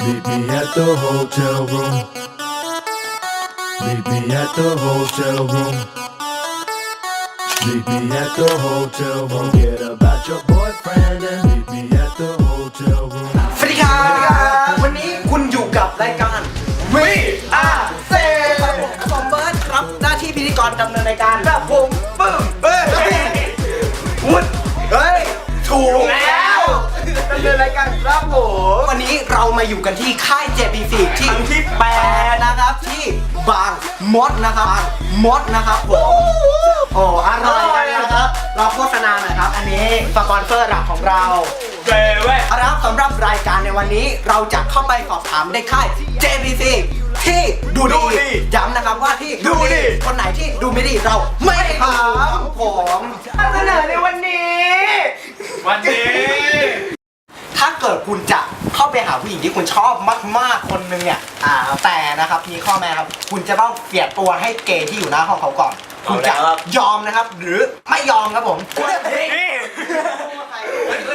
Meet me at the hotel room. Meet me at the hotel room. Meet me at the hotel room. Forget about your boyfriend and meet me at the hotel room. สวัสดีครับวันนี้คุณอยู่กับรายการวีอาเซผมเบิร์ดรับหน้าที่พิธีกรดำเนินรายการ เรามาอยู่กันที่ค่าย JPC ที่ที่แปดนะครับที่บางมดนะครับบางมดนะครับผมโอ้อร่อยกันนะครับเราโฆษณาหน่อยครับ อันนี้สปอนเซอร์หลักของเรา เว้ยเว้ย ครับสำหรับรายการในวันนี้เราจะเข้าไปสอบถามได้ค่าย JPC ที่ดูดูดีดีย้ำนะครับว่าที่ดูดี คนไหนที่ดูไม่ดีเราไม่ถามผม เสนอในวันนี้ วันนี้ ถ้าเกิดคุณจะเข้าไปหาผู้หญิงที่คุณชอบมากๆคนนึงเนี่ยอ่าแต่นะครับมีข้อแม้ครับคุณจะต้องเสียตัวให้เกย์ที่อยู่หน้าห้องเขาก่อน คุณจะยอมนะครับ หรือไม่ยอมครับผมนี่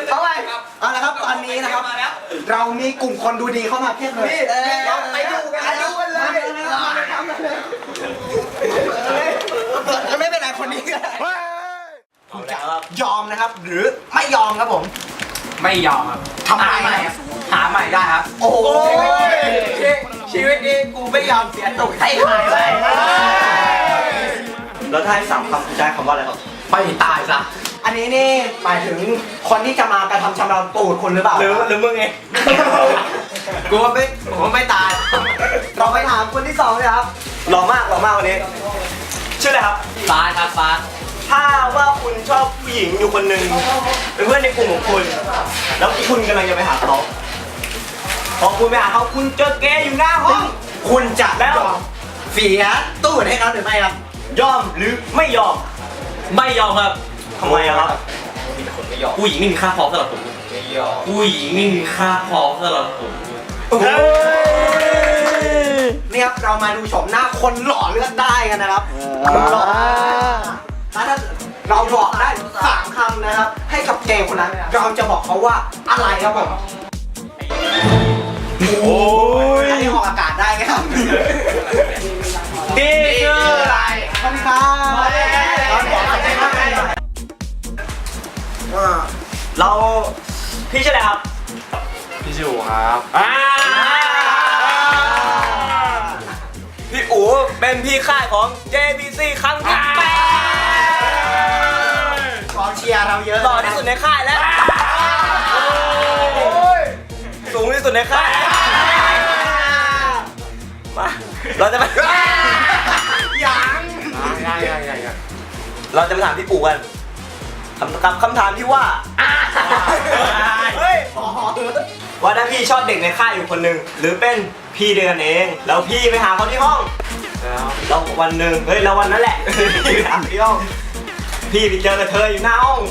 เท่าไหร่ครับเอาละครับตอนนี้นะครับ เรามีกลุ่มคนดูดีเข้ามาเพียบเลยเราไปดูกันดูกันเลยไม่เป็นไรคนนี้ก็ได้คุณจะยอมนะครับ หรือไม่ยอมครับผม ไม่ยอมครับทำไม หาใหม่ครับหาใหม่ได้ครับ โอ้ยชีวิตนี้กูไม่ยอมเสียตุกให้ใครเลยแล้วถ้าให้สามคำคุณจะให้คำว่าอะไรครับ ไปตายซะ อันนี้นี่หมายถึงคนที่จะมากระทำชำเราญตูดคุณหรือเปล่า หรือหรือมึงไงกูว่าไม่กูว่าไม่ตาย เราไปถามคนที่สองเลยครับหล่อมากหล่อมากวันนี้ ชื่ออะไรครับ ฟ้าครับฟ้า ถ้าว่าคุณชอบผู้หญิงอยู่คนหนึ่งเป็นเพื่อนในกลุ่มของคุณ แล้วคุณกำลังจะไปหาเขาพอคุณไปหาเขาคุณเจอเกย์อยู่หน้าห้อง คุณจะแล้ว ยอมเสียตูดให้เขาหรือไม่ครับ ยอมหรือไม่ยอมไม่ยอมครับทำไมอะครับผู้หญิงไม่มีค่าพอสำหรับผมผู้หญิงไม่มีค่าพอสำหรับผมนี่ครับเรามาดูชมหน้าคนหล่อเลือกได้กันนะครับคนหล่อ ถ้าเราบอกได้สามคำนะครับ ให้กับเกย์คนนั้น เราจะบอกเขาว่าอะไรครับผมโอ้ยอันนี้ออกอากาศได้ไหมครับนี่คืออะไรสวัสดีครับเราขอขอบคุณมากเลยอ่าเราพี่ชื่ออะไรครับ พี่ชูครับอ่าพี่อู๋เป็นพี่ค่ายของ JBC ครั้งที่แปด กองเชียร์เราเยอะหล่อที่สุดในค่ายแล้ว สูงที่สุดในค่ายมาเราจะไปยังยังยังยังยังเราจะมาถามพี่ปู่กันคำคำคำถามที่ว่าเฮ้ยว่าถ้าพี่ชอบเด็กในค่ายอยู่คนหนึ่งหรือเป็นพี่เดือนเองแล้วพี่ไปหาเขาที่ห้องแล้วแล้ววันหนึ่งเฮ้ยแล้ววันนั้นแหละพี่ไปหาที่ห้อง พี่ไปเจอกับเธออยู่หน้าห้อง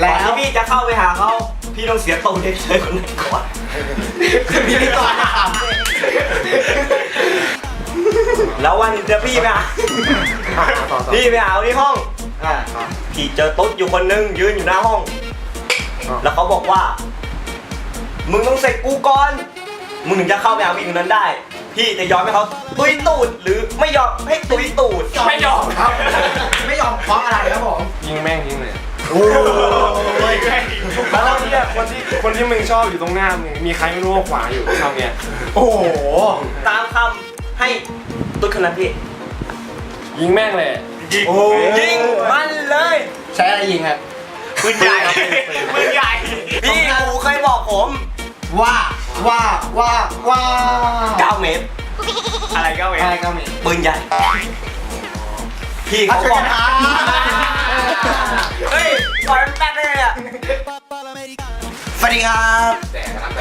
แล้ก่อนวที่พี่จะเข้าไปหาเขาพี่ต้องเสียตูดให้เธอคนนั้นก่อนพิธีกรถามแล้ววันเดี๋ยวพี่ไปหาต่อต่อพี่ไปหาเขาที่ห้อง อ่าพี่เจอตุ๊ดอยู่คนหนึงยืนอยู่หน้าห้อง แล้วเขาบอกว่า มึงต้องเสร็จกูก่อน มึงถึงจะเข้าไปหาผู้หญิงคนนั้นได้ พี่จะยอมให้เขาตุยตูดหรือไม่ยอมให้ตุยตูดไม่ยอมครับ ไม่ยอมเพราะอะไรครับผมยิงแม่งยิงเลยโอ้ยแล้วเนี่ยคนที่คนที่มึงชอบอยู่ตรงหน้ามึงมีใครไม่รู้ว่าขวางอยู่เท่าเนี้ยโอ้โหตามคำให้ตุ๊ดคนนั้นพี่ยิงแม่งเลยโอ้ยิงมันเลยใช้อะไรยิงครับปืนใหญ่ปืนใหญ่พี่กูเคยบอกผมว่า ว่าว่าว่า9 เมตร อะไร9เมตรอะไรก็มีปืนใหญ่ พี่อะเขาช่วยบอกักนอะเฮ้ยก่อนแป๊บเลยอะสวัสดีครับ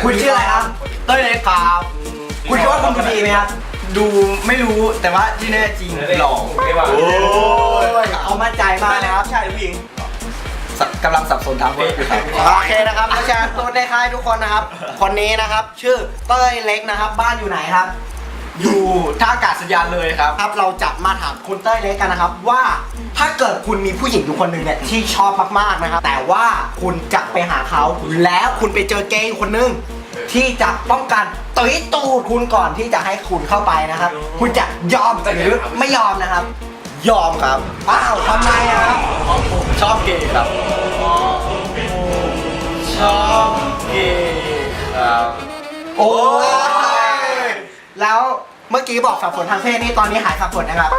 คุณชื่ออะไรครับ เต้ยเลยครับ คุณคิดว่าคุณดูดีไหมครับ ดูไม่รู้แต่ว่าที่แน่จริงหล่อโอ้ยเอามั่นใจมากนะครับ ใช่ผู้หญิง กำลังสับสนทางเพศอยู่ครับ โอเคนะครับเพราะฉะนั้นตัวในค่ายทุกคนนะครับ คนนี้นะครับ ชื่อเต้ยเล็กนะครับ บ้านอยู่ไหนครับ อยู่ท่าอากาศยานเลยครับ ครับเราจะมาถามคุณเต้ยเล็กกันนะครับ ว่าถ้าเกิดคุณมีผู้หญิงอยู่คนหนึ่งเนี่ยที่ชอบมากๆนะครับ แต่ว่าคุณจะไปหาเขาแล้วคุณไปเจอเกย์อยู่คนหนึงที่จะป้องกันตุยตูดคุณก่อนที่จะให้คุณเข้าไปนะครับ คุณจะยอมหรือไม่ยอมนะครับ ยอมครับอ้าวทำไมอะครับ ชอบเกย์ครับ ชอบเกย์ครับโอ้ยแล้วเมื่อกี้บอกสับสนทางเพศนี่ตอนนี้หายสับสนนะครับ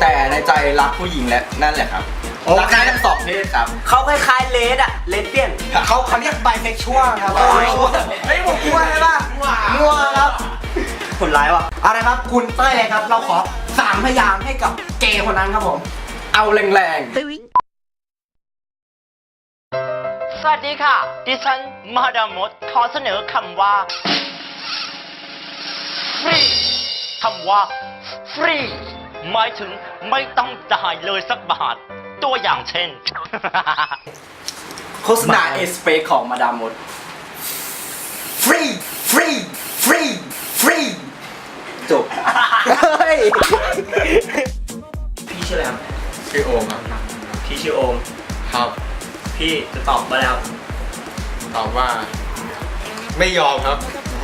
แต่ในใจรักผู้หญิงและนั่นแหละครับโอเค รักได้ทั้งสองเพศครับ เขาคล้ายๆเลดอะเลดเปี้ยน เขาเขาเรียกไบเซ็กชวลครับเฮ้ยผมกลัวใช่ปะมั่วครับคนร้ายว่ะ เอาละครับ คุณเต้ยเลยครับ เราขอสามพยางค์ให้กับเกย์คนนั้นครับผม เอาแรง สวัสดีค่ะ ดิฉันมาดามมดขอเสนอคำว่า ฟรีคำว่า ฟรี หมายถึงไม่ต้องจ่ายเลยสักบาท ตัวอย่างเช่นๆโฆษณาเอสเปของมาดามมด ฟรี ฟรี ฟรี ฟรี จบ เฮ้ย พี่จะตอบมาแล้วตอบว่า ไม่ยอมครับ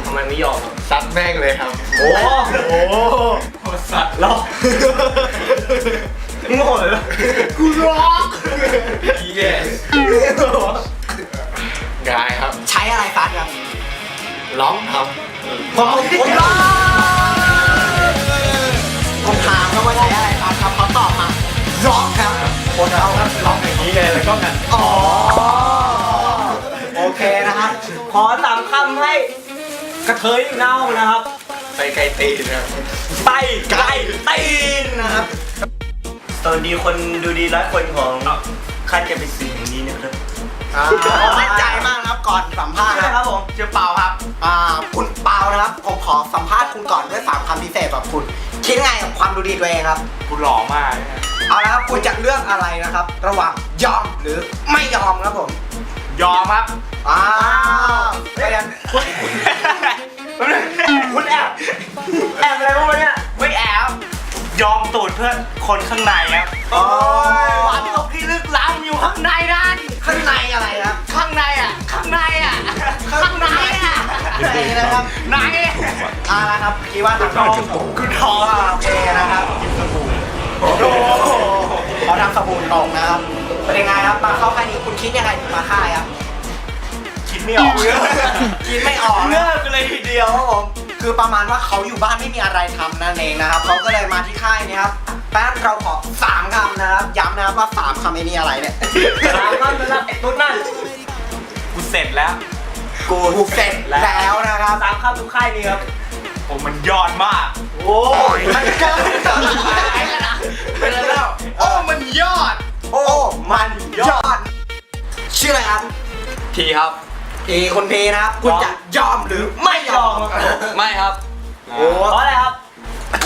ทำไมไม่ยอมครับซัดแม่งเลยครับ โอ้โหสัตว์ล็อกโง่เลยกูล็อก yes กายครับ ใช้อะไรฟัดครับร้องครับผมผมผมถามเขาว่าใช้อะไรฟัดครับเขาตอบมาร็อกครับ คนเราครับร็อกอย่างนี้ไงแล้วก็กันอ๋อ โอเคนะครับ ขอสามคำให้กระเทยอยู่หน้าห้องนะครับ ไปไกลตีนครับไปไกลตีนนะครับสวัสดีคนดูดีร้อยคนของค่ายเก็บไปสิ่งแห่งนี้นะครับผมมั่นใจมากนะครับ ก่อนสัมภาษณ์ใช่นะครับผมชื่อเปาครับอ่าคุณเปานะครับผมขอสัมภาษณ์คุณก่อนด้วยสามคำพิเศษแบบคุณ คิดไงกับความดูดีตัวเองครับกูหล่อมากนะเอาละครับคุณจะเลือกอะไรนะครับ ระหว่างยอมหรือไม่ยอมครับผมยอมครับอ้าวไม่งั้นคุณแอบแอบอะไรวะเนี่ยไม่แอบ ยอมตูดเพื่อนคนข้างในครับโอ้ยความตกที่ลึกล้ำอยู่ข้างในนั่นข้างในอะไรครับ ข้างในอะ ข้างในอะ ข้างในอะไหนนะครับไหนเอาละครับคิดว่าทางน้องคุณทองโอเคนะครับโอ้โหเขาทำสบู่ตกนะครับเป็นยังไงครับมาเข้าค่ายนี้คุณคิดยังไงถึงมาค่ายครับคิดไม่ออกคิดไม่ออกเลินะกเลยทีเดียวครับผมคือประมาณว่าเขาอยู่บ้านไม่มีอะไรทำนั่นเองนะครับ ที่ค่ายนี้ครับแป๊บเราขอสามคำนะครับ ย้ำนะครับว่าสามคำไอ้นี่อะไรเนี่ยสามคำสำหรับไอ้ตุ๊ดนั่นกูเสร็จแล้วกูเสร็จแล้วนะครับสามคำทุกค่ายนี้ครับผมมันยอดมาก โอ้ยมันเกินไปแล้วโอ้มันยอด โอ้มันยอด ชื่ออะไรครับทีครับพีคุณพีนะครับ คุณจะยอมหรือไม่ยอม ไม่ครับ โอ้เพราะอะไรครับ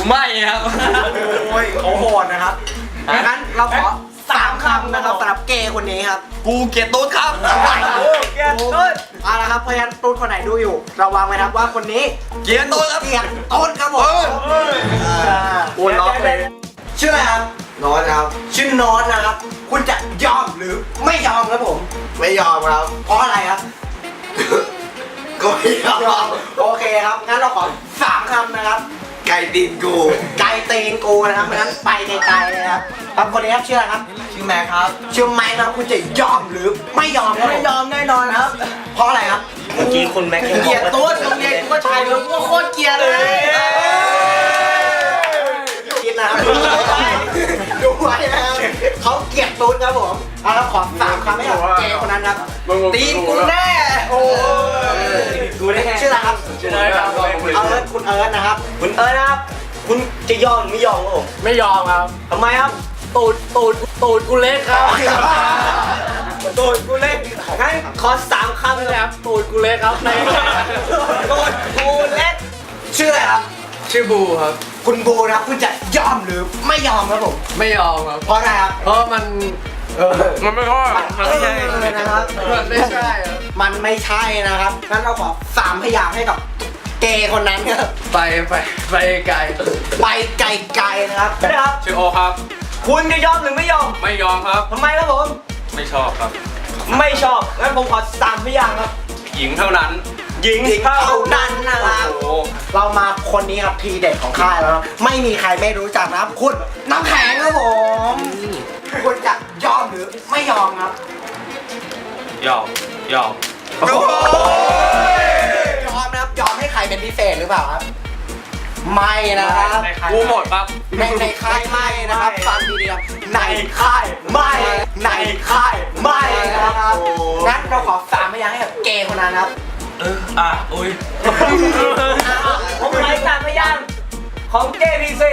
ไม่ครับ โอ้ยโอ้โหดนะครับงั้นเราขอสามคำนะครับสำหรับเกย์คนนี้ครับกูเกลียดตุ๊ดครับ เกลียดตุ๊ดเอาละครับเพราะฉะนั้นตูนคนไหนดูอยู่ ระวังไว้นะครับว่าคนนี้เกลียดตุ๊ดครับเกลียดตูนครับผมอ่าโอ้ยน้องเลยชื่ออะไรครับนอนครับ ชื่อนอนนะครับ คุณจะยอมหรือไม่ยอมครับผม ไม่ยอมครับ เพราะอะไรครับ ก็ไม่ยอม โอเคครับ งั้นเราขอสามคำนะครับ ไก่ตีนกูไก่ตีนกูนะครับงั้นไปไกลๆเลยครับครับคนนี้ครับชื่ออะไรครับ ชื่อแม็กครับ ชื่อไม้นะครับคุณจะยอมหรือไม่ยอมครับไม่ยอมแน่นอนครับ เพราะอะไรครับเมื่อกี้คุณแม็กซ์ยังบเกลีอยกดว่าตัวโรงเรียนกูก็ชายมึงกูโคตรเกลียดเลยคิดนะครับดูไว้นะครับเขาเกลียดตูนครับผมเอาละขอสามคำให้กับเจคนนั้นครับตีนกูแน่โอ้ คุณเอิร์ธนะครับ คุณเอิร์ธนะครับ คุณจะยอมหรือไม่ยอมครับผมไม่ยอมครับทำไมครับ ตูดตูดตูดกูเล็กครับตูดกูเล็กงั้นขอสามคำนะครับตูดกูเล็กครับในตูดกูเล็กชื่ออะไรครับ ชื่อบูครับ คุณบูนะครับคุณจะยอมหรือไม่ยอมครับผม ไม่ยอมครับ เพราะอะไรครับ เพราะมันมันไม่ใช่มันไม่ใช่เออนะครับ มันไม่ใช่ครับมันไม่ใช่นะครับ งั้นเราขอสามพยางค์ให้กับ เกย์คนนั้นครับไปไปไปไกลไปไกลๆนะครับนะครับ ชื่อโอครับ คุณจะยอมหรือไม่ยอมไม่ยอมครับ ทำไมครับผม ไม่ชอบครับ ไม่ชอบ งั้นผมขอสามพยางค์ครับ หญิงเท่านั้น หญิงหญิงเท่าเท่านั้นนะครับ โอ้โหเรามาคนนี้ครับทีเด็ดของค่ายแล้วครับไม่มีใครไม่รู้จักนะครับ คุณน้ำแข็งครับผมคุณจะยอมหรือไม่ยอมครับยอมยอมยอมนะครับ ยอมให้ใครเป็นพิเศษหรือเปล่าครับ ไม่นะครับกูหมดปั๊บ ในในค่ายไม่นะครับฟังดีๆครับในค่ายไม่ในค่ายไม่นะครับงั้นเราขอสามพยางค์ให้กับเกย์คนนั้นครับ เอออะอุ้ย ผมหมายสามพยางค์ของเกพีซี